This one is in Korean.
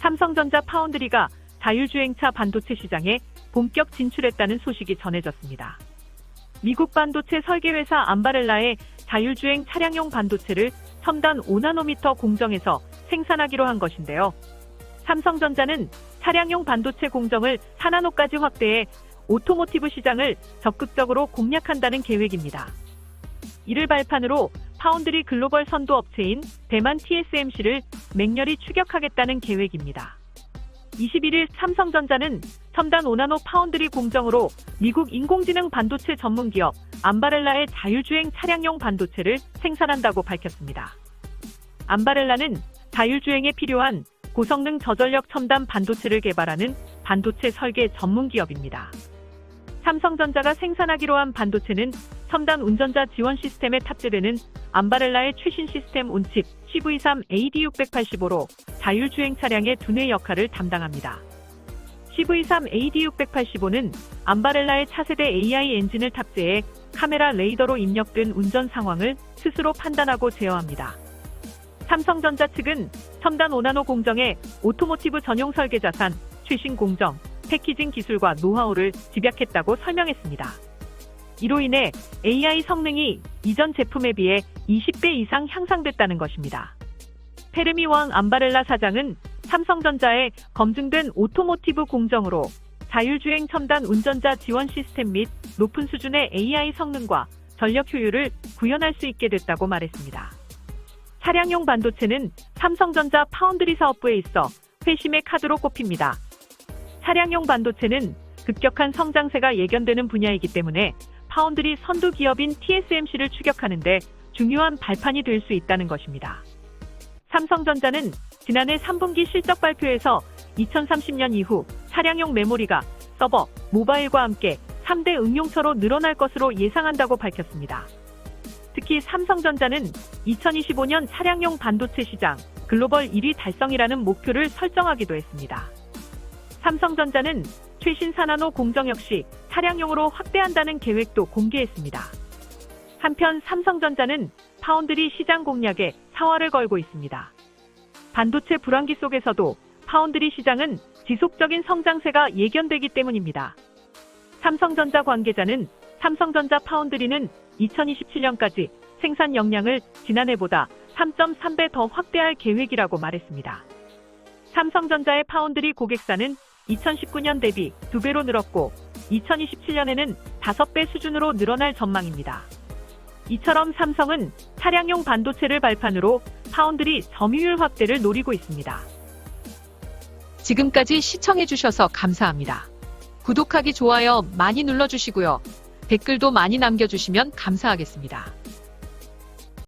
삼성전자 파운드리가 자율주행차 반도체 시장에 본격 진출했다는 소식이 전해졌습니다. 미국 반도체 설계회사 암바렐라의 자율주행 차량용 반도체를 첨단 5나노미터 공정에서 생산하기로 한 것인데요. 삼성전자는 차량용 반도체 공정을 4나노까지 확대해 오토모티브 시장을 적극적으로 공략한다는 계획입니다. 이를 발판으로 파운드리 글로벌 선도 업체인 대만 TSMC를 맹렬히 추격하겠다는 계획입니다. 21일 삼성전자는 첨단 5나노 파운드리 공정으로 미국 인공지능 반도체 전문 기업 암바렐라의 자율주행 차량용 반도체를 생산한다고 밝혔습니다. 암바렐라는 자율주행에 필요한 고성능 저전력 첨단 반도체를 개발하는 반도체 설계 전문 기업입니다. 삼성전자가 생산하기로 한 반도체는 첨단 운전자 지원 시스템에 탑재되는 암바렐라의 최신 시스템 온칩 CV3 AD685로 자율주행 차량의 두뇌 역할을 담당합니다. CV3 AD685는 암바렐라의 차세대 AI 엔진을 탑재해 카메라 레이더로 입력된 운전 상황을 스스로 판단하고 제어합니다. 삼성전자 측은 첨단 5나노 공정의 오토모티브 전용 설계 자산, 최신 공정, 패키징 기술과 노하우를 집약했다고 설명했습니다. 이로 인해 AI 성능이 이전 제품에 비해 20배 이상 향상됐다는 것입니다. 페르미 왕 암바렐라 사장은 삼성전자의 검증된 오토모티브 공정으로 자율주행 첨단 운전자 지원 시스템 및 높은 수준의 AI 성능과 전력 효율을 구현할 수 있게 됐다고 말했습니다. 차량용 반도체는 삼성전자 파운드리 사업부에 있어 회심의 카드로 꼽힙니다. 차량용 반도체는 급격한 성장세가 예견되는 분야이기 때문에 파운드리 선두 기업인 TSMC를 추격하는데 중요한 발판이 될 수 있다는 것입니다. 삼성전자는 지난해 3분기 실적 발표에서 2030년 이후 차량용 메모리가 서버, 모바일과 함께 3대 응용처로 늘어날 것으로 예상한다고 밝혔습니다. 특히 삼성전자는 2025년 차량용 반도체 시장 글로벌 1위 달성이라는 목표를 설정하기도 했습니다. 삼성전자는 최신 사나노 공정 역시 차량용으로 확대한다는 계획도 공개했습니다. 한편 삼성전자는 파운드리 시장 공략에 사활을 걸고 있습니다. 반도체 불황기 속에서도 파운드리 시장은 지속적인 성장세가 예견되기 때문입니다. 삼성전자 관계자는 삼성전자 파운드리는 2027년까지 생산 역량을 지난해보다 3.3배 더 확대할 계획이라고 말했습니다. 삼성전자의 파운드리 고객사는 2019년 대비 2배로 늘었고 2027년에는 5배 수준으로 늘어날 전망입니다. 이처럼 삼성은 차량용 반도체를 발판으로 파운드리 점유율 확대를 노리고 있습니다. 지금까지 시청해주셔서 감사합니다. 구독하기, 좋아요 많이 눌러주시고요. 댓글도 많이 남겨주시면 감사하겠습니다.